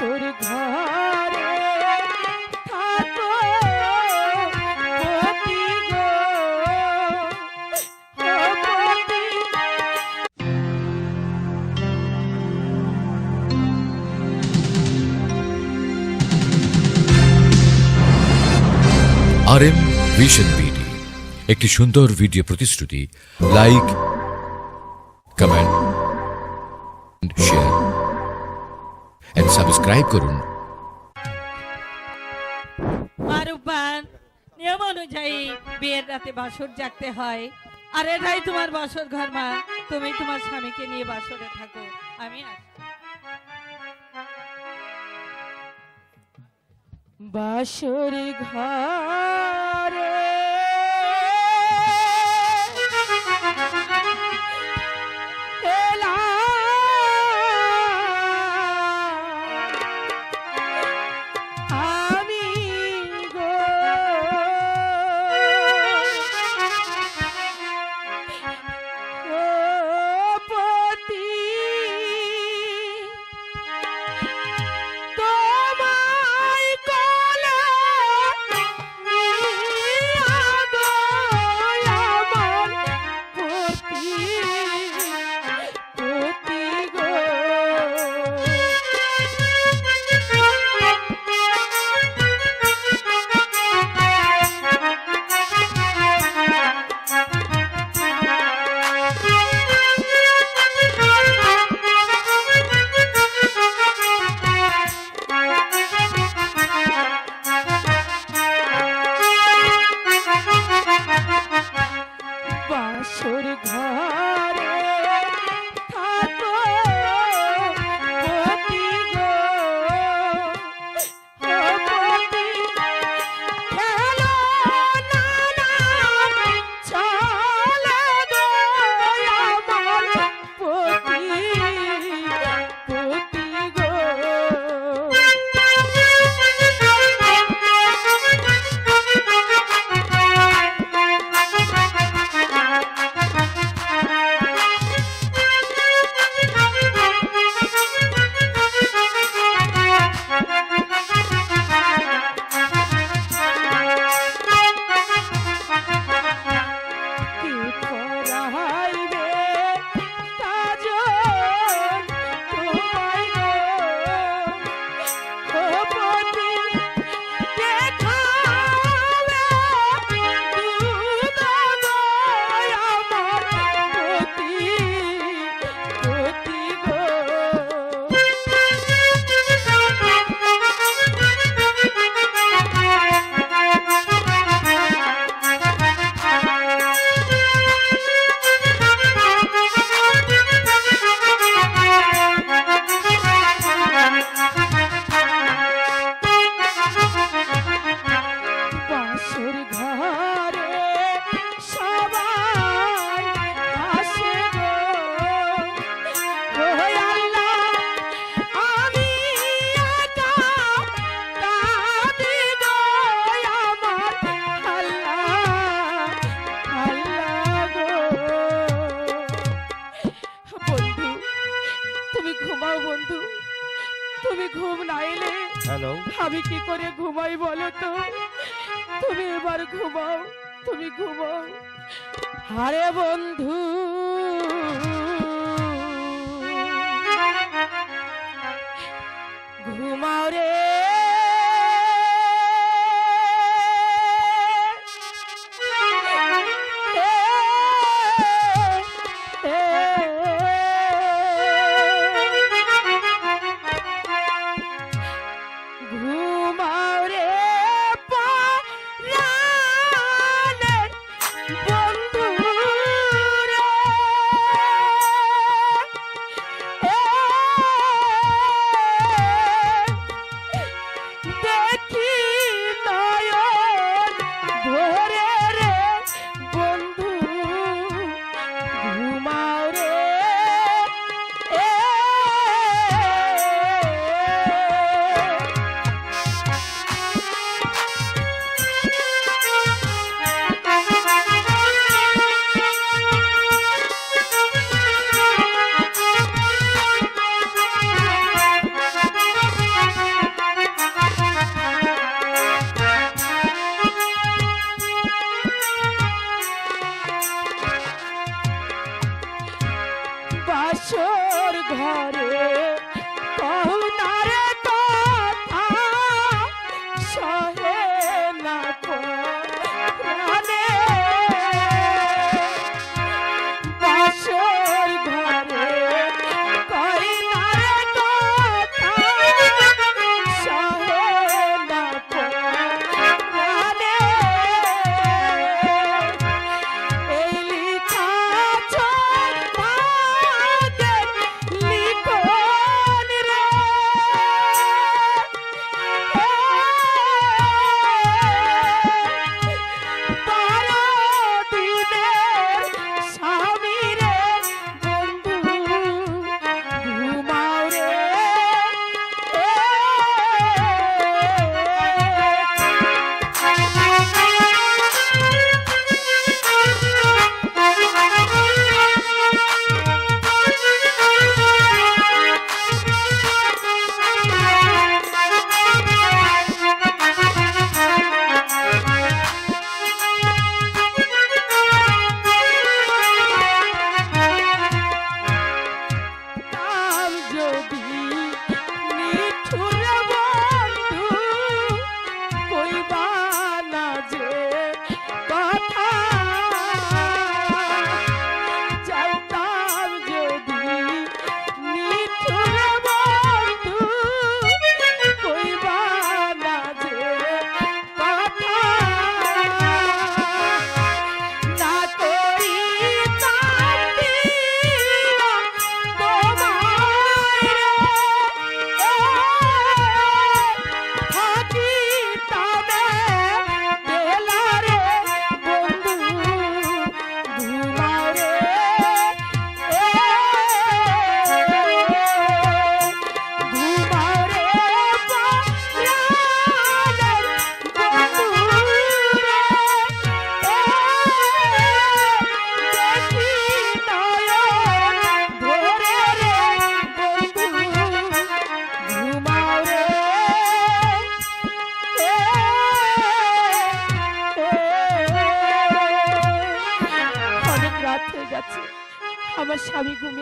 O R M vision BD একটি সুন্দর video প্রতিশ্রুতি like comment share and subscribe করুন। মারুবান নিয়ম অনুযায়ী বিয়ের রাতে বাসর জাগতে হয়। আর এটাই তোমার বাসর ঘর মা, তুমি তোমার স্বামীকে নিয়ে বাসরে থাকো। আমি। বাসর ঘরে হ্যালো আমি কি করে ঘুমাই বলো তো? তুমি এবার ঘুমাও তুমি ঘুমাও। আরে বন্ধু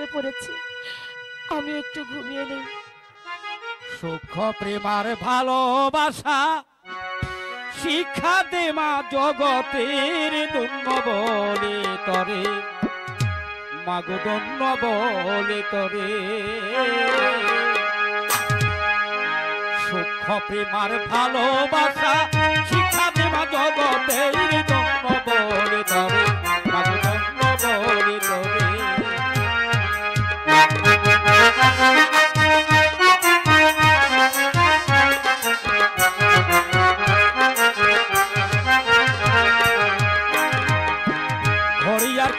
হয়ে পড়েছি। আমি একটু ঘুমিয়ে নেই। সুখ, প্রেমার ভালোবাসা শিক্ষা দে মা জগতের দুন্ন বলে তরে। মাগো দন্ন বলে তরে। সুখ, প্রেমার ভালোবাসা শিক্ষা দে মা জগতের দুন্ন বলে তরে। মাগো দন্ন বলে তরে।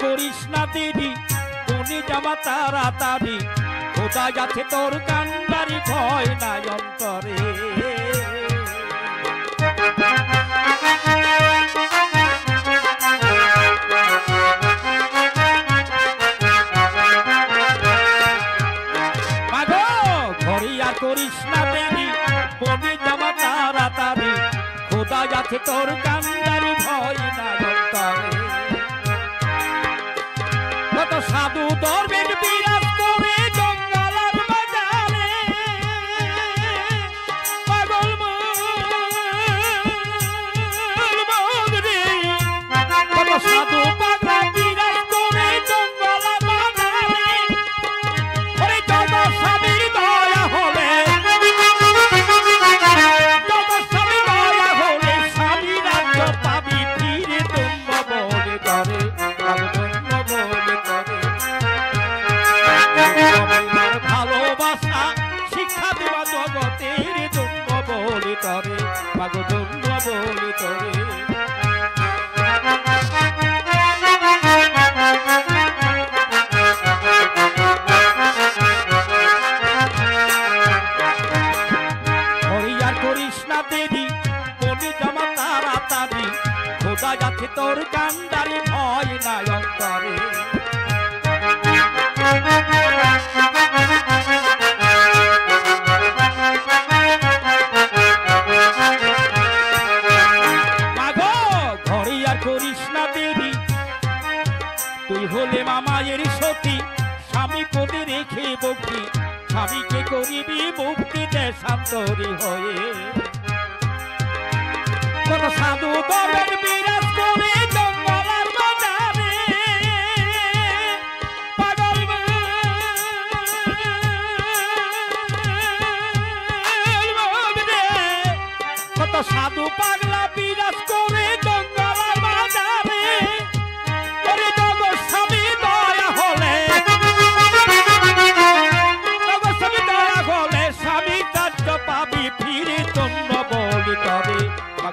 করিস না দেরি কোনে যাবা তাড়াতাড়ি। খোদা যাচ্ছে তোর কান্ডারি ভয় নায়ন Chitorka অন্তরী হয়ে। কোন সাধু দলের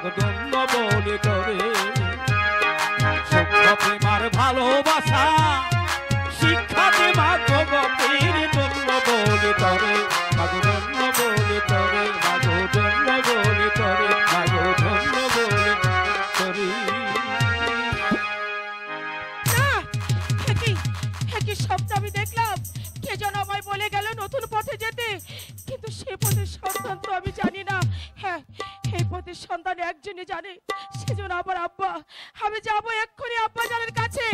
জগদম্ব বলে করে। সূক্ষ্ম প্রেমার ভালোবাসা জানে সেজন্য আমার আব্বা আমি যাব এক্ষুনি আব্বা জানের কাছে।